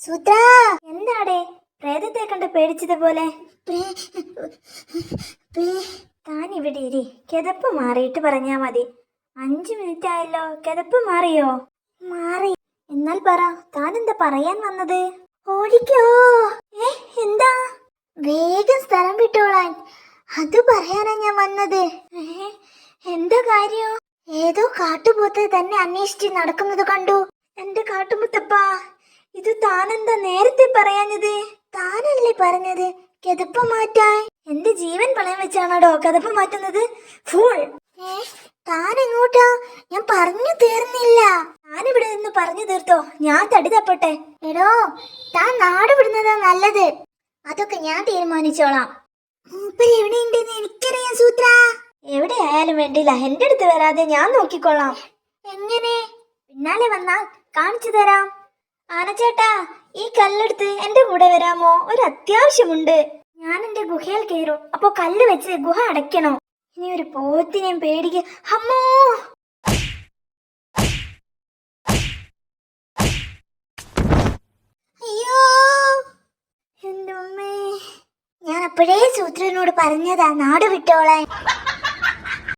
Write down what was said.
സൂത്ര എന്താടേ? പ്രേതത്തെ കണ്ട് പേടിച്ചതുപോലെ. താൻ ഇവിടെ ഇരി. കിതപ്പ് മാറിയിട്ട് പറഞ്ഞാ മതി. അഞ്ചു മിനിറ്റ് ആയല്ലോ. കിതപ്പ് മാറിയോ? മാറി. എന്നാൽ പറ താൻ എന്താ പറയാൻ വന്നത്? ഓടിക്കോ. ഏ എന്താ? വേഗം സ്ഥലം വിട്ടോളാൻ. അത് പറയാനാ ഞാൻ വന്നത്. എന്താ കാര്യം? ഏതോ കാട്ടുപോത്ത് തന്നെ അന്വേഷിച്ച് നടക്കുന്നത് കണ്ടു. എന്റെ കാട്ടുമുത്തപ്പ. ഇത് താനെന്താ നേരത്തെ പറയാഞ്ഞത്? താനല്ലേ പറഞ്ഞത്? കിതപ്പ് മാറ്റാൻ. എന്റെ ജീവൻ പണയം വെച്ചാണോ കഥപ്പ് മാറ്റുന്നത്? ഫുൾ. താൻ എങ്ങോട്ടാ ഞാൻ പറഞ്ഞു തീർന്നില്ല. ഞാനിവിടെ നിന്ന് പറഞ്ഞു തീർത്തോ? ഞാൻ തടി തപ്പട്ടെ എടോ താൻ നാട് വിടുന്നതാ നല്ലത്. അതൊക്കെ ഞാൻ തീരുമാനിച്ചോളാം. മൂപ്പര് എനിക്കറിയാം സൂത്ര. എവിടെ ആയാലും വേണ്ടില്ല. എന്റെ അടുത്ത് വരാതെ ഞാൻ നോക്കിക്കോളാം എങ്ങനെ? പിന്നാലെ വന്നാൽ കാണിച്ചു തരാം. ആനച്ചേട്ടാ ഈ കല്ലെടുത്ത് എന്റെ കൂടെ വരാമോ? ഒരു അത്യാവശ്യമുണ്ട്. ഞാൻ എന്റെ ഗുഹയിൽ കയറും. അപ്പൊ കല്ല് വെച്ച് ഗുഹ അടയ്ക്കണോ. ഇനി ഒരു പോത്തിനെയും പേടിക്ക്. അമ്മോ അയ്യോ! ഞാൻ അപ്പോഴേ സൂത്രനോട് പറഞ്ഞതാ നാട് വിട്ടോളാൻ.